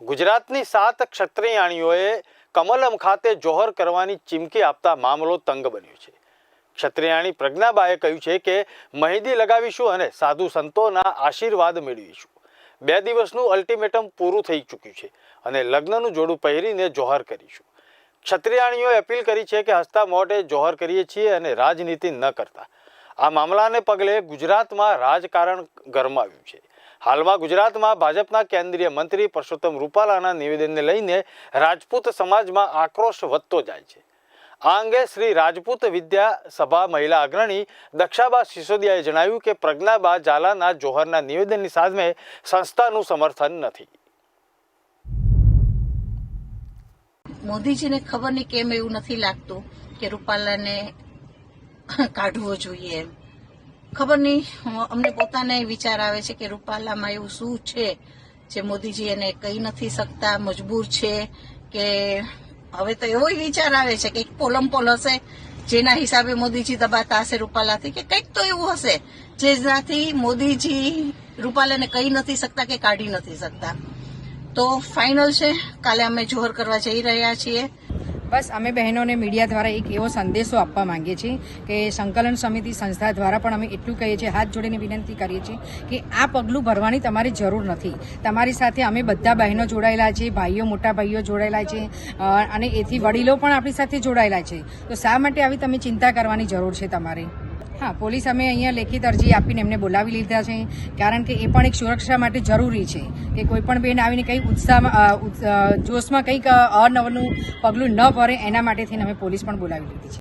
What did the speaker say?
ગુજરાતની સાત ક્ષત્રિયાણીઓએ કમલમ ખાતે જોહર કરવાની ચીમકી આપતા મામલો તંગ બન્યો છે. ક્ષત્રિયાણી પ્રજ્ઞાબાએ કહ્યું છે કે, મહેંદી લગાવીશું અને સાધુ સંતોના આશીર્વાદ મેળવીશું. બે દિવસનું અલ્ટિમેટમ પૂરું થઈ ચૂક્યું છે અને લગ્નનું જોડું પહેરીને જોહર કરીશું. ક્ષત્રિયાણીઓએ અપીલ કરી છે કે હસતા મોઢે જોહર કરીએ છીએ અને રાજનીતિ ન કરતા. આ મામલાને પગલે ગુજરાતમાં રાજકારણ ગરમાવ્યું છે. હાલમાં ગુજરાતમાં ભાજપના કેન્દ્રીય મંત્રી પરસોત્તમ રૂપાલાના નિવેદનને લઈને રાજપૂત સમાજમાં આક્રોશ વધતો જાય છે. આ અંગે શ્રી રાજપૂત વિદ્યા સભા મહિલા અગ્રણી દક્ષાબા સિસોદિયાએ જણાવ્યું કે પ્રજ્ઞાબા ઝાલાના જોહરના નિવેદનની સામે સંસ્થાનું સમર્થન નથી. મોદીજીને ખબર નહીં કેમ એવું નથી લાગતું કે રૂપાલાને કાઢવો જોઈએ એમ? ખબર નહીં અમને પોતાને વિચાર આવે છે કે રૂપાલામાં એવું શું છે જે મોદીજી એને કહી નથી શકતા, મજબૂર છે કે હવે તો એવો વિચાર આવે છે કે પોલમ પોલ હશે, જેના હિસાબે મોદીજી દબાતા હશે રૂપાલાથી, કે કંઈક તો એવું હશે, જેનાથી મોદીજી રૂપાલાને કહી નથી શકતા કે કાઢી નથી શકતા. તો ફાઇનલ છે, કાલે અમે જોહર કરવા જઈ રહ્યા છીએ. બસ અમે બહેનોને મીડિયા દ્વારા એક એવો સંદેશો આપવા માંગીએ છીએ કે સંકલન સમિતિ સંસ્થા દ્વારા પણ અમે એટલું કહીએ છીએ, હાથ જોડીને વિનંતી કરીએ છીએ કે આ પગલું ભરવાની તમારી જરૂર નથી. તમારી સાથે અમે બધા બહેનો જોડાયેલા છે ભાઈઓ, મોટા ભાઈઓ જોડાયેલા છે અને એથી વડીલો પણ આપણી સાથે જોડાયેલા છે. તો શા માટે આવી તમે ચિંતા કરવાની જરૂર છે તમારે? હા, પોલીસ અમે અહીંયા લેખિત અરજી આપીને એમને બોલાવી લીધા છે. કારણ કે એ પણ એક સુરક્ષા માટે જરૂરી છે કે કોઈ પણ બેન આવીને કંઈક ઉત્સાહમાં જોશમાં કંઈક અનવનું પગલું ન ભરે એના માટે થઈને અમે પોલીસ પણ બોલાવી લીધી છે.